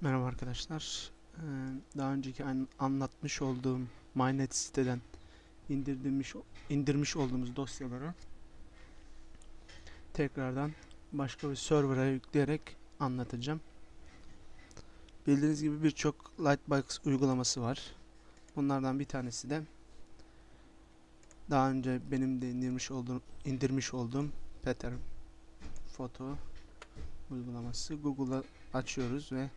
Merhaba arkadaşlar. Ee, Daha önceki an- anlatmış olduğum MyNet siteden indirmiş indirmiş olduğumuz dosyaları tekrardan başka bir server'a yükleyerek anlatacağım. Bildiğiniz gibi birçok Lightbox uygulaması var. Bunlardan bir tanesi de daha önce benim de indirmiş olduğum indirmiş olduğum Peter Photo uygulaması. Google'a açıyoruz ve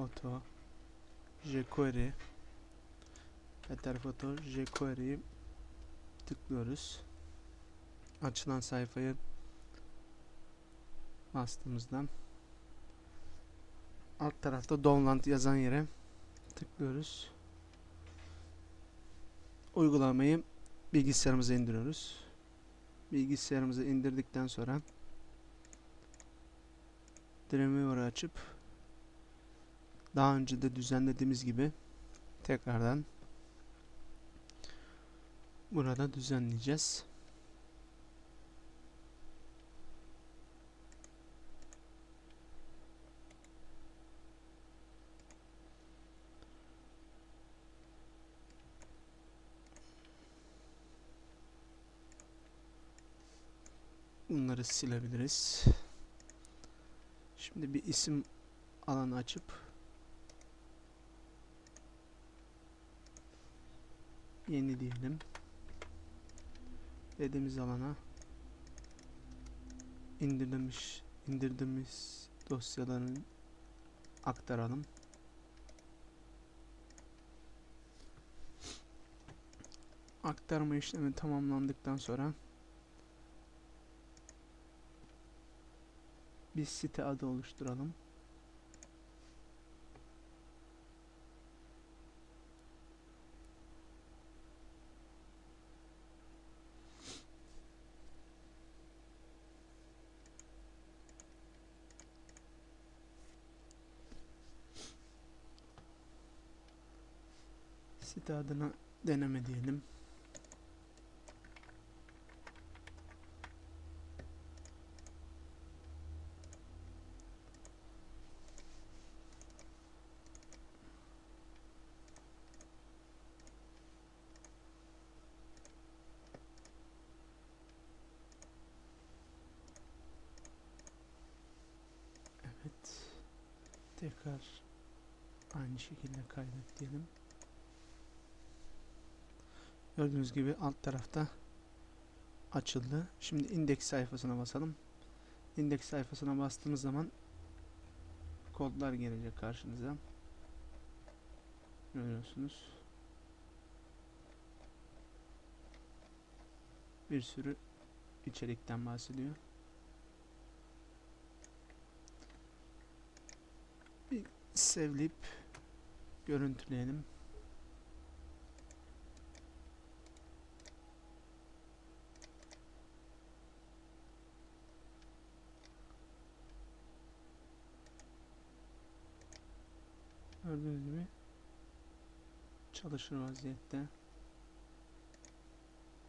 Foto jQuery Peter Foto jQuery'yi tıklıyoruz. Açılan sayfayı bastığımızda alt tarafta download yazan yere tıklıyoruz. Uygulamayı bilgisayarımıza indiriyoruz. Bilgisayarımıza indirdikten sonra Dreamweaver'ı açıp daha önce de düzenlediğimiz gibi tekrardan burada düzenleyeceğiz. Bunları silebiliriz. Şimdi bir isim alanı açıp yeni diyelim. Dediğimiz alana indirmiş indirdiğimiz dosyaların aktaralım. Aktarma işlemi tamamlandıktan sonra bir site adı oluşturalım. Site adına deneme diyelim. Evet. Tekrar aynı şekilde kaydet diyelim. Gördüğünüz gibi alt tarafta açıldı. Şimdi indeks sayfasına basalım. İndeks sayfasına bastığımız zaman kodlar gelecek karşınıza. Görüyorsunuz. Bir sürü içerikten bahsediyor. Bir sevleyip görüntüleyelim. Gördüğünüz gibi çalışır vaziyette.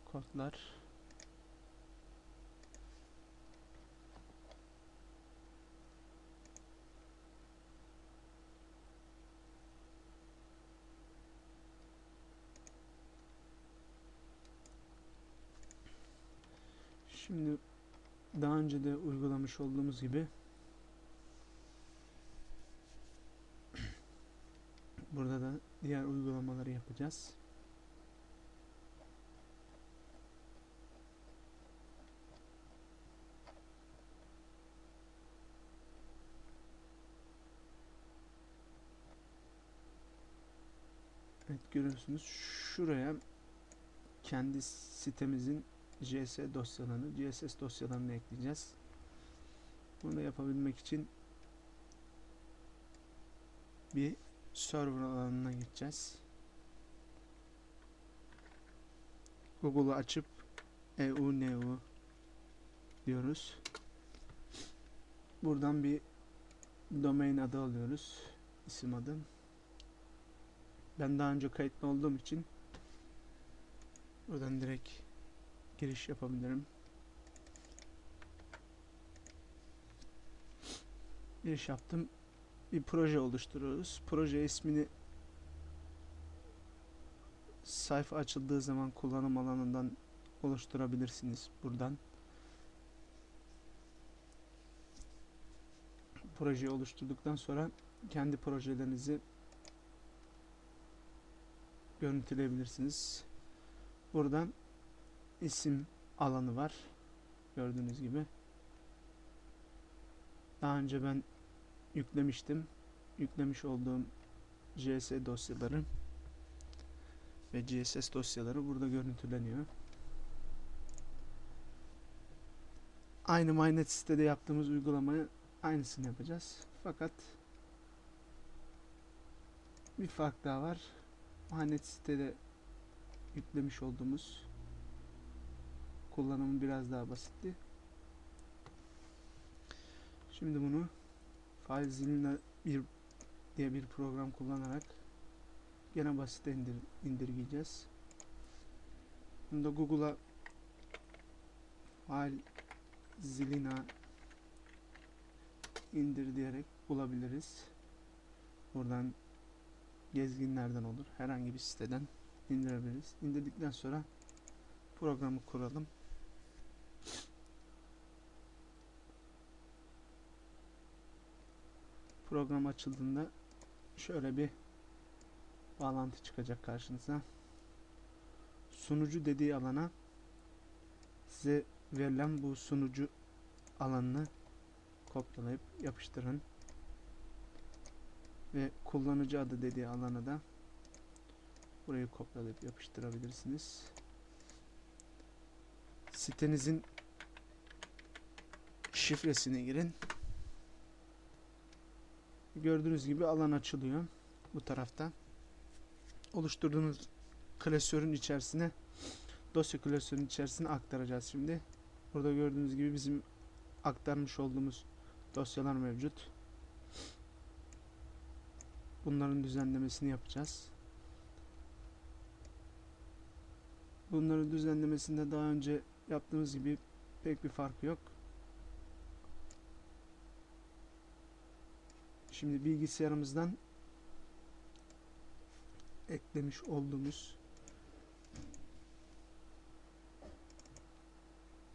Kodlar Şimdi daha önce de uygulamış olduğumuz gibi Burada da diğer uygulamaları yapacağız. Evet görüyorsunuz şuraya kendi sitemizin JS dosyalarını, CSS dosyalarını ekleyeceğiz. Bunu yapabilmek için bir server alanına gideceğiz. Google'u açıp EU EU diyoruz. Buradan bir domain adı alıyoruz. isim adı. Ben daha önce kayıtlı olduğum için buradan direkt giriş yapabilirim. Giriş yaptım. Bir proje oluşturuyoruz. Proje ismini sayfa açıldığı zaman kullanım alanından oluşturabilirsiniz buradan. Projeyi oluşturduktan sonra kendi projelerinizi görüntüleyebilirsiniz. Buradan isim alanı var. Gördüğünüz gibi. Daha önce ben yüklemiştim. Yüklemiş olduğum JS dosyaları ve CSS dosyaları burada görüntüleniyor. Aynı MyNet sitede yaptığımız uygulamayı aynısını yapacağız. Fakat bir fark daha var. MyNet sitede yüklemiş olduğumuz kullanımı biraz daha basitti. Şimdi bunu FileZilla bir diye bir program kullanarak gene basit indir, indirgeyeceğiz. Bunu da Google'a FileZilla indir diyerek bulabiliriz. Buradan gezginlerden olur. Herhangi bir siteden indirebiliriz. İndirdikten sonra programı kuralım. Program açıldığında şöyle bir bağlantı çıkacak karşınıza. Sunucu dediği alana size verilen bu sunucu alanını kopyalayıp yapıştırın. Ve kullanıcı adı dediği alana da burayı kopyalayıp yapıştırabilirsiniz. Sitenizin şifresini girin. Gördüğünüz gibi alan açılıyor bu tarafta. Oluşturduğunuz klasörün içerisine dosya klasörün içerisine aktaracağız şimdi. Burada gördüğünüz gibi bizim aktarmış olduğumuz dosyalar mevcut. Bunların düzenlemesini yapacağız. Bunların düzenlemesinde daha önce yaptığımız gibi pek bir fark yok. Şimdi bilgisayarımızdan eklemiş olduğumuz